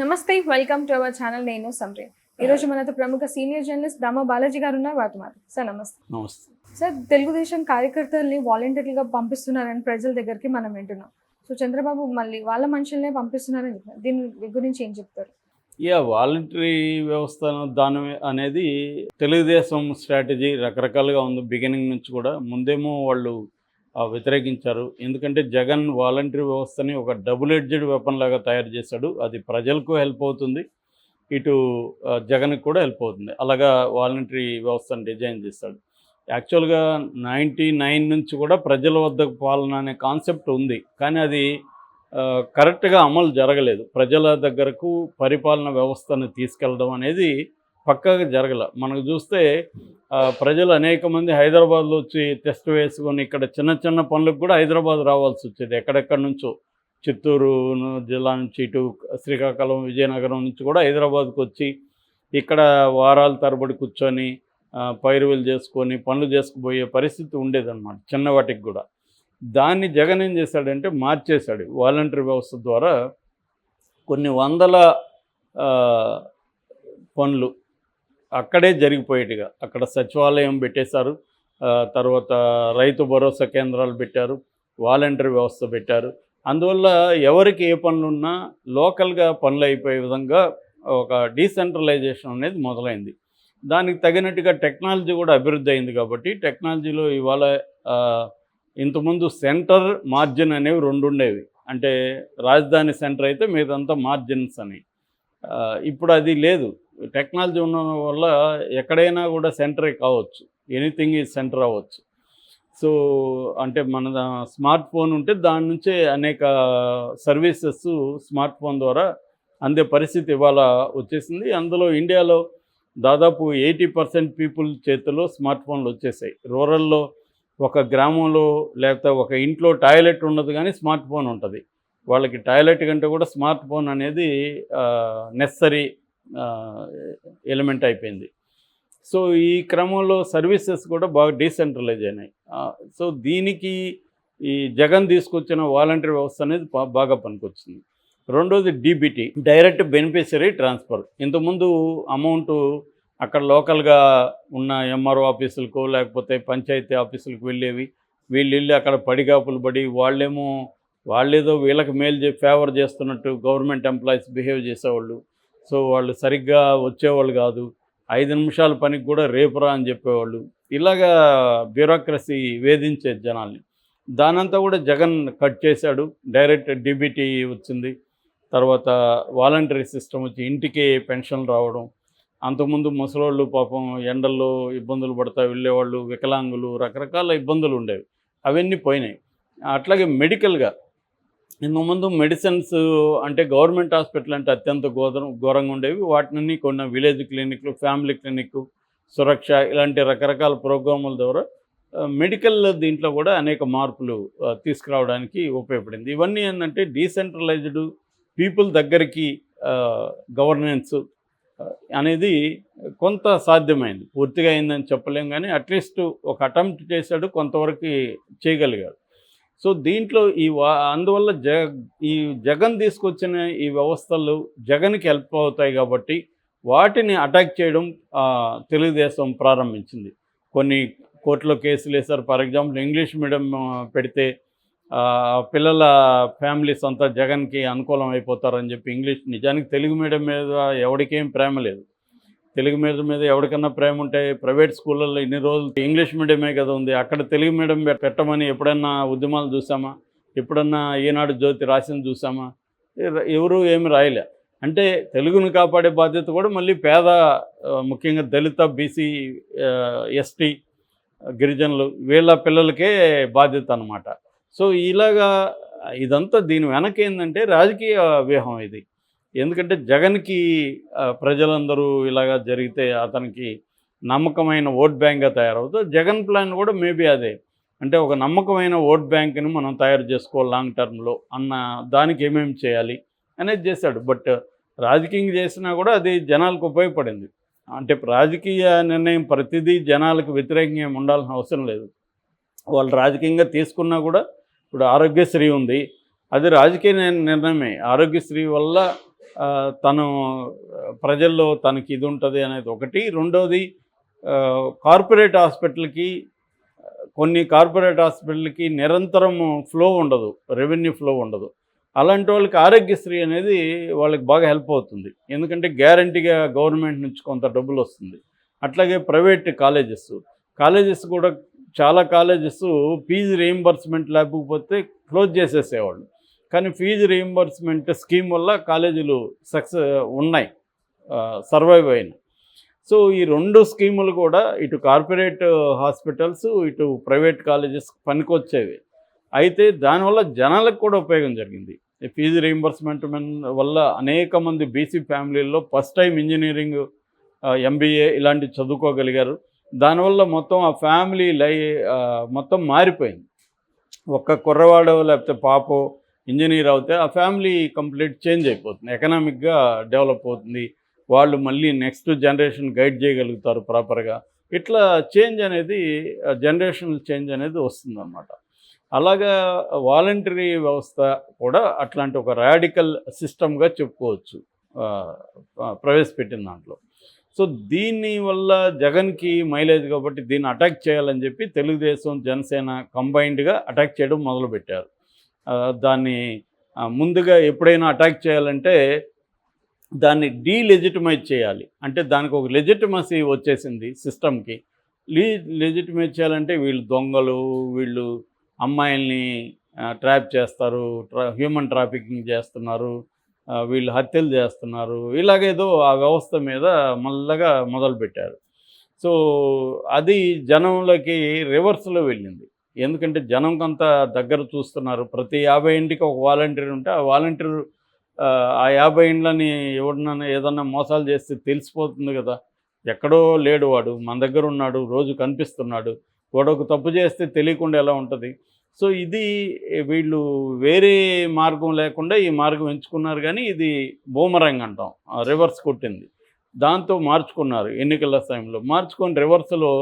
నమస్తే welcome to our channel నేను సంప్రియ ఈ రోజు మనతో ప్రముఖ సీనియర్ జర్నలిస్ట్ దామో బాలాజీ గారు ఉన్నారు వాటి మాట సార్ నమస్తే. నమస్తే. సార్ తెలుగుదేశం కార్యకర్తల్ని వాలంటీర్లుగా పంపిస్తున్నారని ప్రజల దగ్గరికి మనం వింటున్నాం. సో చంద్రబాబు మళ్ళీ వాళ్ళ మనుషులనే పంపిస్తున్నారని చెప్తున్నారు. దీని గురించి ఏం చెప్తారు? యా వాలంటరీ వ్యవస్థ దాని అనేది తెలుగుదేశం స్ట్రాటజీ రకరకాలుగా ఉంది. బిగినింగ్ నుంచి కూడా. ముందేమో వాళ్ళు వ్యతిరేకించారు. ఎందుకంటే జగన్ వాలంటరీ వ్యవస్థని ఒక డబుల్ ఎడ్జెడ్ వెపన్ లాగా తయారు చేశాడు. అది ప్రజలకు హెల్ప్ అవుతుంది. ఇటు జగన్కి కూడా హెల్ప్ అవుతుంది. అలాగా వాలంటరీ వ్యవస్థను డిజైన్ చేస్తాడు యాక్చువల్గా నైంటీ నైన్ నుంచి కూడా ప్రజల వద్దకు పాలన అనే కాన్సెప్ట్ ఉంది. కానీ అది కరెక్ట్గా అమలు జరగలేదు. ప్రజల దగ్గరకు పరిపాలన వ్యవస్థను తీసుకెళ్ళడం అనేది పక్కాగా జరగల. మనకు చూస్తే ప్రజలు అనేక మంది హైదరాబాద్లో వచ్చి టెస్ట్ వేసుకొని ఇక్కడ చిన్న చిన్న పనులకు కూడా హైదరాబాద్ రావాల్సి వచ్చేది. ఎక్కడెక్కడి నుంచో. చిత్తూరు జిల్లా నుంచి ఇటు శ్రీకాకుళం విజయనగరం నుంచి కూడా హైదరాబాద్కు వచ్చి ఇక్కడ వారాల తరబడి కూర్చొని పైరువులు చేసుకొని పనులు చేసుకుపోయే పరిస్థితి ఉండేదన్నమాట చిన్న వాటికి కూడా. దాన్ని జగన్ ఏం చేశాడంటే మార్చేశాడు. వాలంటరీ వ్యవస్థ ద్వారా కొన్ని వందల పనులు అక్కడే జరిగిపోయేట్టుగా అక్కడ సచివాలయం పెట్టేశారు. తర్వాత రైతు భరోసా కేంద్రాలు పెట్టారు. వాలంటరీ వ్యవస్థ పెట్టారు. అందువల్ల ఎవరికి ఏ పనులున్నా లోకల్గా పనులు అయిపోయే విధంగా ఒక డీసెంట్రలైజేషన్ అనేది మొదలైంది. దానికి తగినట్టుగా టెక్నాలజీ కూడా అభివృద్ధి అయింది కాబట్టి టెక్నాలజీలో ఇవాళ ఇంతకుముందు సెంటర్ మార్జిన్ అనేవి రెండు ఉండేవి. అంటే రాజధాని సెంటర్ అయితే మీదంతా మార్జిన్స్ అని. ఇప్పుడు అది లేదు. టెక్నాలజీ ఉండడం వల్ల ఎక్కడైనా కూడా సెంటరే కావచ్చు. ఎనీథింగ్ ఈజ్ సెంటర్ అవ్వచ్చు. సో అంటే మన స్మార్ట్ ఫోన్ ఉంటే దాని నుంచే అనేక సర్వీసెస్ స్మార్ట్ ఫోన్ ద్వారా అందే పరిస్థితి ఇవాళ వచ్చేసింది. అందులో ఇండియాలో దాదాపు ఎయిటీ పర్సెంట్ పీపుల్ చేతిలో స్మార్ట్ ఫోన్లు వచ్చేసాయి. రూరల్లో ఒక గ్రామంలో లేకపోతే ఒక ఇంట్లో టాయిలెట్ ఉండదు కానీ స్మార్ట్ ఫోన్ ఉంటుంది. వాళ్ళకి టాయిలెట్ కంటే కూడా స్మార్ట్ ఫోన్ అనేది నెసరీ ఎలిమెంట్ అయిపోయింది. సో ఈ క్రమంలో సర్వీసెస్ కూడా బాగా డీసెంట్రలైజ్ అయినాయి. సో దీనికి ఈ జగన్ తీసుకొచ్చిన వాలంటరీ వ్యవస్థ అనేది బాగా పనికొచ్చింది. రెండోది డీబీటీ డైరెక్ట్ బెనిఫిషరీ ట్రాన్స్ఫర్ ఇంతకుముందు అమౌంట్ అక్కడ లోకల్గా ఉన్న ఎంఆర్ఓ ఆఫీసులకు లేకపోతే పంచాయతీ ఆఫీసులకు వెళ్ళేవి. వీళ్ళు వెళ్ళి అక్కడ పడిగాపులు పడి వాళ్ళేమో వాళ్ళేదో వీళ్ళకి మేలు ఫేవర్ చేస్తున్నట్టు గవర్నమెంట్ ఎంప్లాయీస్ బిహేవ్ చేసేవాళ్ళు. సో వాళ్ళు సరిగ్గా వచ్చేవాళ్ళు కాదు. ఐదు నిమిషాల పనికి కూడా రేపురా అని చెప్పేవాళ్ళు. ఇలాగా బ్యూరోక్రసీ వేధించేది జనాల్ని. దానంతా కూడా జగన్ కట్ చేశాడు. డైరెక్ట్ డిబిటీ వచ్చింది. తర్వాత వాలంటరీ సిస్టమ్ వచ్చి ఇంటికి పెన్షన్ రావడం. అంతకుముందు ముసలోళ్ళు పాపం ఎండల్లో ఇబ్బందులు పడతా వెళ్ళేవాళ్ళు వికలాంగులు రకరకాల ఇబ్బందులు ఉండేవి. అవన్నీ పోయినాయి. అట్లాగే మెడికల్గా ఇంతకు ముందు మెడిసిన్స్ అంటే గవర్నమెంట్ హాస్పిటల్ అంటే అత్యంత ఘోరం ఘోరంగా ఉండేవి. వాటిని కొన్ని విలేజ్ క్లినిక్లు ఫ్యామిలీ క్లినిక్ సురక్ష ఇలాంటి రకరకాల ప్రోగ్రాముల ద్వారా మెడికల్ దీంట్లో కూడా అనేక మార్పులు తీసుకురావడానికి ఉపయోగపడింది. ఇవన్నీ ఏంటంటే డీసెంట్రలైజ్డ్ పీపుల్ దగ్గరికి గవర్నెన్స్ అనేది కొంత సాధ్యమైంది. పూర్తిగా అయిందని చెప్పలేం కానీ అట్లీస్ట్ ఒక అటెంప్ట్ చేశాడు కొంతవరకు చేయగలిగాడు. సో దీంట్లో ఈ వా అందువల్ల జ ఈ జగన్ తీసుకొచ్చిన ఈ వ్యవస్థలు జగన్కి హెల్ప్ అవుతాయి కాబట్టి వాటిని అటాక్ చేయడం తెలుగుదేశం ప్రారంభించింది. కొన్ని కోర్టులో కేసులు వేశారు. ఫర్ ఎగ్జాంపుల్ ఇంగ్లీష్ మీడియం పెడితే పిల్లల ఫ్యామిలీస్ అంతా జగన్కి అనుకూలం అయిపోతారని చెప్పి ఇంగ్లీష్ నిజానికి తెలుగు మీడియం మీద ఎవరికేం ప్రేమ లేదు. తెలుగు మీడియం మీద ఎవరికన్నా ప్రేమ ఉంటే ప్రైవేట్ స్కూళ్ళల్లో ఇన్ని రోజులు ఇంగ్లీష్ మీడియమే కదా ఉంది. అక్కడ తెలుగు మీడియం పెట్టమని ఎప్పుడన్నా ఉద్యమాలు చూసామా? ఎప్పుడన్నా ఈనాడు జ్యోతి రాసింది చూసామా? ఎవరూ ఎవరు ఏమి రాయలే. అంటే తెలుగును కాపాడే బాధ్యత కూడా మళ్ళీ పేద ముఖ్యంగా దళిత బీసీ ఎస్టీ గిరిజనులు వీళ్ళ పిల్లలకే బాధ్యత అనమాట సో ఇలాగా ఇదంతా దీని వెనక ఏంటంటే రాజకీయ వ్యూహం ఇది. ఎందుకంటే జగన్కి ప్రజలందరూ ఇలాగా జరిగితే అతనికి నమ్మకమైన ఓట్ బ్యాంక్గా తయారవుతుంది జగన్ ప్లాన్ కూడా మేబీ అదే. అంటే ఒక నమ్మకమైన ఓట్ బ్యాంక్ని మనం తయారు చేసుకోవాలి లాంగ్ టర్మ్లో అన్న దానికి ఏమేమి చేయాలి అనేది చేశాడు. బట్ రాజకీయం చేసినా కూడా అది జనాలకు ఉపయోగపడింది. అంటే రాజకీయ నిర్ణయం ప్రతిదీ జనాలకు వ్యతిరేకంగా ఏమి ఉండాల్సిన అవసరం లేదు. వాళ్ళు రాజకీయంగా తీసుకున్నా కూడా ఇప్పుడు ఆరోగ్యశ్రీ ఉంది. అది రాజకీయ నిర్ణయమే. ఆరోగ్యశ్రీ వల్ల తను ప్రజల్లో తనకి ఇది ఉంటుంది అనేది ఒకటి. రెండోది కార్పొరేట్ హాస్పిటల్కి కొన్ని కార్పొరేట్ హాస్పిటల్కి నిరంతరం ఫ్లో ఉండదు రెవెన్యూ ఫ్లో ఉండదు. అలాంటి వాళ్ళకి ఆరోగ్యశ్రీ అనేది వాళ్ళకి బాగా హెల్ప్ అవుతుంది. ఎందుకంటే గ్యారంటీగా గవర్నమెంట్ నుంచి కొంత డబ్బులు వస్తుంది. అట్లాగే ప్రైవేట్ కాలేజెస్ కాలేజెస్ కూడా చాలా కాలేజెస్ ఫీజు రీయింబర్స్మెంట్ లేకపోతే క్లోజ్ చేసేసేవాళ్ళు. కానీ ఫీజు రీయింబర్స్మెంట్ స్కీమ్ వల్ల కాలేజీలు సక్సెస్ ఉన్నాయి. సర్వైవ్ అయినాయి. సో ఈ రెండు స్కీములు కూడా ఇటు కార్పొరేట్ హాస్పిటల్స్ ఇటు ప్రైవేట్ కాలేజెస్ పనికొచ్చేవి. అయితే దానివల్ల జనాలకు కూడా ఉపయోగం జరిగింది. ఈ ఫీజు రీయింబర్స్మెంట్ వల్ల అనేక మంది బీసీ ఫ్యామిలీల్లో ఫస్ట్ టైం ఇంజనీరింగ్ ఎంబీఏ ఇలాంటివి చదువుకోగలిగారు. దానివల్ల మొత్తం ఆ ఫ్యామిలీ లై మొత్తం మారిపోయింది. ఒక్క కుర్రవాడో లేకపోతే పాపో ఇంజనీర్ అవుతే ఆ ఫ్యామిలీ కంప్లీట్ చేంజ్ అయిపోతుంది. ఎకనామిక్గా డెవలప్ అవుతుంది. వాళ్ళు మళ్ళీ నెక్స్ట్ జనరేషన్ గైడ్ చేయగలుగుతారు ప్రాపర్గా. ఇట్లా చేంజ్ అనేది జనరేషన్ చేంజ్ అనేది వస్తుందన్నమాట. అలాగా వాలంటరీ వ్యవస్థ కూడా అట్లాంటి ఒక రాడికల్ సిస్టమ్గా చెప్పుకోవచ్చు ప్రవేశపెట్టిన దాంట్లో. సో దీని వల్ల జగన్కి మైలేజ్ కాబట్టి దీన్ని అటాక్ చేయాలని చెప్పి తెలుగుదేశం జనసేన కంబైన్డ్గా అటాక్ చేయడం మొదలుపెట్టారు. దాన్ని ముందుగా ఎప్పుడైనా అటాక్ చేయాలంటే దాన్ని డీలెజిటిమైజ్ చేయాలి. అంటే దానికి ఒక లెజిటిమసీ వచ్చేసింది సిస్టమ్కి లీ లెజిటిమైజ్ చేయాలంటే వీళ్ళు దొంగలు వీళ్ళు అమ్మాయిల్ని ట్రాప్ చేస్తారు ట్రా హ్యూమన్ ట్రాఫికింగ్ చేస్తున్నారు వీళ్ళు హత్యలు చేస్తున్నారు ఇలాగేదో ఆ వ్యవస్థ మీద మల్లగా మొదలుపెట్టారు. సో అది జనంలోకి రివర్స్లో వెళ్ళింది. ఎందుకంటే జనం కొంత దగ్గర చూస్తున్నారు. ప్రతి యాభై ఇంటికి ఒక వాలంటీర్ ఉంటే ఆ వాలంటీర్ ఆ యాభై ఇండ్లని ఎవరినైనా ఏదన్నా మోసాలు చేస్తే తెలిసిపోతుంది కదా. ఎక్కడో లేడు వాడు మన దగ్గర ఉన్నాడు రోజు కనిపిస్తున్నాడు. వాడు ఒక తప్పు చేస్తే తెలియకుండా ఎలా ఉంటుంది? సో ఇది వీళ్ళు వేరే మార్గం లేకుండా ఈ మార్గం ఎంచుకున్నారు కానీ ఇది బూమరంగ్ అంటాం. రివర్స్ కొట్టింది. దాంతో మార్చుకున్నారు ఎన్నికల సమయంలో. మార్చుకొని రివర్స్లో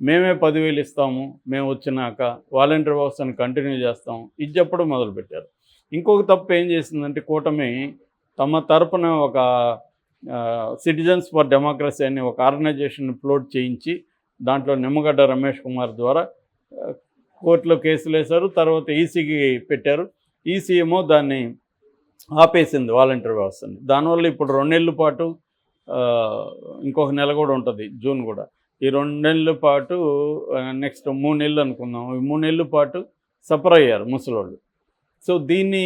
మేమే పదివేలు ఇస్తాము మేము వచ్చినాక వాలంటీర్ వ్యవస్థను కంటిన్యూ చేస్తాం ఇది చెప్పడం మొదలుపెట్టారు. ఇంకొక తప్పు ఏం చేసిందంటే కూటమి తమ తరపున ఒక సిటిజన్స్ ఫర్ డెమోక్రసీ అనే ఒక ఆర్గనైజేషన్ ఫ్లోట్ చేయించి దాంట్లో నిమ్మగడ్డ రమేష్ కుమార్ ద్వారా కోర్టులో కేసులు వేశారు. తర్వాత ఈసీకి పెట్టారు. ఈసీ ఏమో దాన్ని ఆపేసింది వాలంటీర్ వ్యవస్థని. దానివల్ల ఇప్పుడు రెండేళ్ళ పాటు ఇంకొక నెల కూడా ఉంటుంది జూన్ కూడా. ఈ రెండు నెలల పాటు నెక్స్ట్ మూడు నెలలు అనుకుందాం. ఈ మూడు నెలల పాటు సఫర్ అయ్యారు ముసలోళ్ళు. సో దీన్ని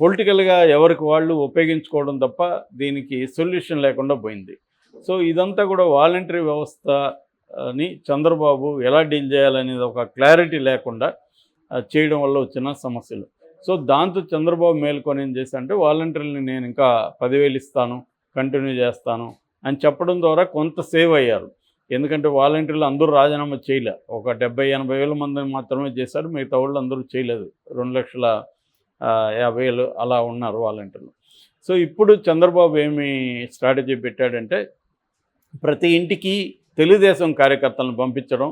పొలిటికల్గా ఎవరికి వాళ్ళు ఉపయోగించుకోవడం తప్ప దీనికి సొల్యూషన్ లేకుండా పోయింది. సో ఇదంతా కూడా వాలంటరీ వ్యవస్థని చంద్రబాబు ఎలా డీల్ చేయాలనేది ఒక క్లారిటీ లేకుండా చేయడం వల్ల వచ్చిన సమస్యలు. సో దాంతో చంద్రబాబు మేల్కొని ఏం చేశారంటే వాలంటీర్లని నేను ఇంకా పదివేలు ఇస్తాను కంటిన్యూ చేస్తాను అని చెప్పడం ద్వారా కొంత సేవ్ అయ్యారు. ఎందుకంటే వాలంటీర్లు అందరూ రాజీనామా చేయలే. ఒక డెబ్బై ఎనభై వేల మందిని మాత్రమే చేశారు మిగతా వాళ్ళు అందరూ చేయలేదు. రెండు లక్షల యాభై వేలు అలా ఉన్నారు వాలంటీర్లు. సో ఇప్పుడు చంద్రబాబు ఏమి స్ట్రాటజీ పెట్టాడంటే ప్రతి ఇంటికి తెలుగుదేశం కార్యకర్తలను పంపించడం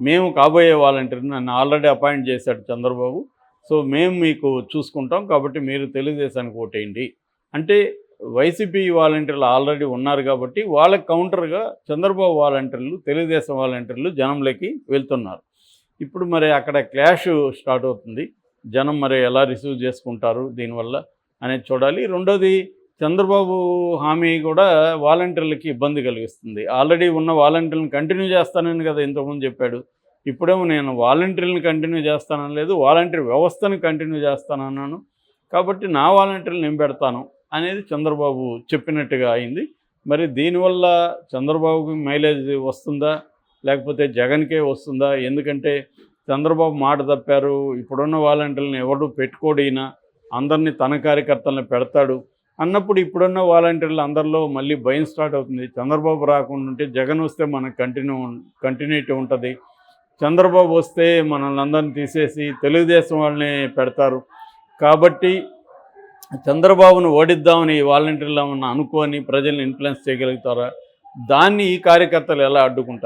మేము కాబోయే వాలంటీర్ని నన్ను ఆల్రెడీ అపాయింట్ చేశాడు చంద్రబాబు. సో మేము మీకు చూసుకుంటాం కాబట్టి మీరు తెలుగుదేశానికి ఓటేయండి. అంటే వైసీపీ వాలంటీర్లు ఆల్రెడీ ఉన్నారు కాబట్టి వాళ్ళకి కౌంటర్గా చంద్రబాబు వాలంటీర్లు తెలుగుదేశం వాలంటీర్లు జనంలోకి వెళ్తున్నారు. ఇప్పుడు మరి అక్కడ క్లాష్ స్టార్ట్ అవుతుంది. జనం మరి ఎలా రిసీవ్ చేసుకుంటారు దీనివల్ల అనేది చూడాలి. రెండోది చంద్రబాబు హామీ కూడా వాలంటీర్లకి ఇబ్బంది కలిగిస్తుంది. ఆల్రెడీ ఉన్న వాలంటీర్లను కంటిన్యూ చేస్తానని కదా ఇంతకుముందు చెప్పాడు. ఇప్పుడేమో నేను వాలంటీర్లను కంటిన్యూ చేస్తానని లేదు వాలంటీర్ వ్యవస్థను కంటిన్యూ చేస్తానన్నాను. కాబట్టి నా వాలంటీర్లు నేను పెడతాను. అనేది చంద్రబాబు చెప్పినట్టుగా అయింది. మరి దీనివల్ల చంద్రబాబుకి మైలేజ్ వస్తుందా? లేకపోతే జగన్కే వస్తుందా? ఎందుకంటే చంద్రబాబు మాట తప్పారు. ఇప్పుడున్న వాలంటీర్లను ఎవరు పెట్టుకోడినా అందరినీ తన కార్యకర్తలను పెడతాడు. అన్నప్పుడు ఇప్పుడున్న వాలంటీర్లు అందరిలో మళ్ళీ భయం స్టార్ట్ అవుతుంది. చంద్రబాబు రాకుండా ఉంటే జగన్ వస్తే మనకు కంటిన్యూ కంటిన్యూటీ ఉంటుంది. చంద్రబాబు వస్తే మనల్ని అందరిని తీసేసి తెలుగుదేశం వాళ్ళని పెడతారు. కాబట్టి చంద్రబాబును ఓడిద్దామని వాలంటీర్లు ఏమన్నా ప్రజల్ని ఇన్ఫ్లుయెన్స్ చేయగలుగుతారా? దాన్ని ఈ కార్యకర్తలు ఎలా అడ్డుకుంటారు?